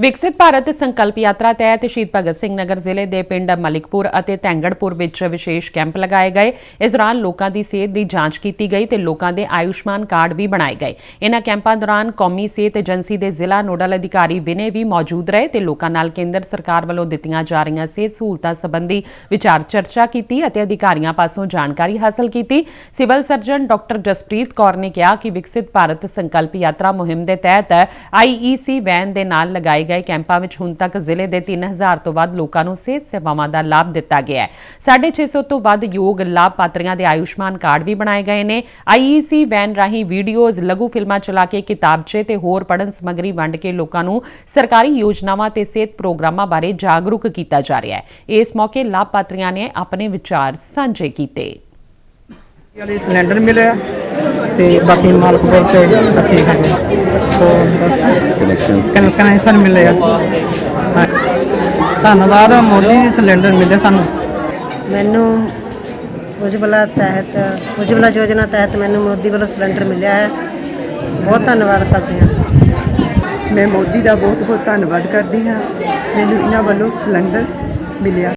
ਵਿਕਸਿਤ ਭਾਰਤ ਸੰਕਲਪ ਯਾਤਰਾ ਤਹਿਤ ਸ਼ਹੀਦ ਭਗਤ ਸਿੰਘ ਨਗਰ ਜ਼ਿਲ੍ਹੇ ਦੇ ਪਿੰਡ ਮਲਿਕਪੁਰ ਅਤੇ ਧੈਂਗੜਪੁਰ ਵਿੱਚ ਵਿਸ਼ੇਸ਼ ਕੈਂਪ ਲਗਾਏ ਗਏ। ਇਸ ਦੌਰਾਨ ਲੋਕਾਂ ਦੀ ਸਿਹਤ ਦੀ ਜਾਂਚ ਕੀਤੀ ਗਈ ਤੇ ਲੋਕਾਂ ਦੇ ਆਯੁਸ਼ਮਾਨ ਕਾਰਡ ਵੀ ਬਣਾਏ ਗਏ। ਇਨ੍ਹਾਂ ਕੈਂਪਾਂ ਦੌਰਾਨ ਕੌਮੀ ਸਿਹਤ ਏਜੰਸੀ ਦੇ ਜ਼ਿਲ੍ਹਾ ਨੋਡਲ ਅਧਿਕਾਰੀ ਵਿਨੇ ਵੀ ਮੌਜੂਦ ਰਹੇ ਤੇ ਲੋਕਾਂ ਨਾਲ ਕੇਂਦਰ ਸਰਕਾਰ ਵੱਲੋਂ ਦਿੱਤੀਆਂ ਜਾ ਰਹੀਆਂ ਸਿਹਤ ਸਹੂਲਤਾਂ ਸੰਬੰਧੀ ਵਿਚਾਰ ਚਰਚਾ ਕੀਤੀ ਅਤੇ ਅਧਿਕਾਰੀਆਂ ਪਾਸੋਂ ਜਾਣਕਾਰੀ ਹਾਸਲ ਕੀਤੀ। Civil surgeon doctor Jaspreet Kaur ਨੇ ਕਿਹਾ ਕਿ ਵਿਕਸਿਤ ਭਾਰਤ ਸੰਕਲਪ ਯਾਤਰਾ ਮੁਹਿੰਮ ਦੇ ਤਹਿਤ ਆਈਈਸੀ ਵੈਨ ਦੇ ਨਾਲ ਲਗਾਏ ਗਏ ਕੈਂਪਾਂ ਵਿੱਚ ਹੁਣ ਤੱਕ ਜ਼ਿਲ੍ਹੇ ਦੇ 3000 ਤੋਂ ਵੱਧ ਲੋਕਾਂ ਨੂੰ ਸਿਹਤ ਸੇਵਾਵਾਂ ਦਾ ਲਾਭ ਦਿੱਤਾ ਗਿਆ ਹੈ। 650 ਤੋਂ ਵੱਧ ਯੋਗ ਲਾਭਪਾਤਰੀਆਂ ਦੇ ਆਯੁਸ਼ਮਾਨ ਕਾਰਡ ਵੀ ਬਣਾਏ ਗਏ ਨੇ। ਆਈਈਸੀ ਵੈਨ ਰਾਹੀਂ ਵੀਡੀਓਜ਼, ਲਘੂ ਫਿਲਮਾਂ ਚਲਾ ਕੇ ਕਿਤਾਬਚੇ ਤੇ ਹੋਰ ਪੜ੍ਹਨ ਸਮੱਗਰੀ ਵੰਡ ਕੇ ਲੋਕਾਂ ਨੂੰ ਸਰਕਾਰੀ ਯੋਜਨਾਵਾਂ ਤੇ ਸਿਹਤ ਪ੍ਰੋਗਰਾਮਾਂ ਬਾਰੇ ਜਾਗਰੂਕ ਕੀਤਾ ਜਾ ਰਿਹਾ ਹੈ। ਇਸ ਮੌਕੇ ਲਾਭਪਾਤਰੀਆਂ ਨੇ ਆਪਣੇ ਵਿਚਾਰ ਸਾਂਝੇ ਕੀਤੇ। ਵਾਲੇ ਸਿਲੰਡਰ ਮਿਲਿਆ ਤੇ ਬਾਕੀ ਮਾਲਕਪੁਰ ਤੇ ਅਸੀਂ ਹੈਗੇ ਹੋਰ ਬਸ ਕਨੈਕਸ਼ਨ ਕਨ ਕਨੈਕਸ਼ਨ ਮਿਲਿਆ। ਹਾਂ। ਧੰਨਵਾਦ ਮੋਦੀ ਦੀ ਸਿਲੰਡਰ ਮਿਲਿਆ ਸਾਨੂੰ। ਮੈਨੂੰ ਉਜਵਲਾ ਤਹਿਤ ਉਜਵਲਾ ਯੋਜਨਾ ਤਹਿਤ ਮੈਨੂੰ ਮੋਦੀ ਵੱਲੋਂ ਸਿਲੰਡਰ ਮਿਲਿਆ ਹੈ। ਬਹੁਤ ਧੰਨਵਾਦ ਕਰਦੀ ਹਾਂ। ਮੈਂ ਮੋਦੀ ਦਾ ਬਹੁਤ ਬਹੁਤ ਧੰਨਵਾਦ ਕਰਦੀ ਹਾਂ। ਮੈਨੂੰ ਇਹਨਾਂ ਵੱਲੋਂ ਸਿਲੰਡਰ ਮਿਲਿਆ।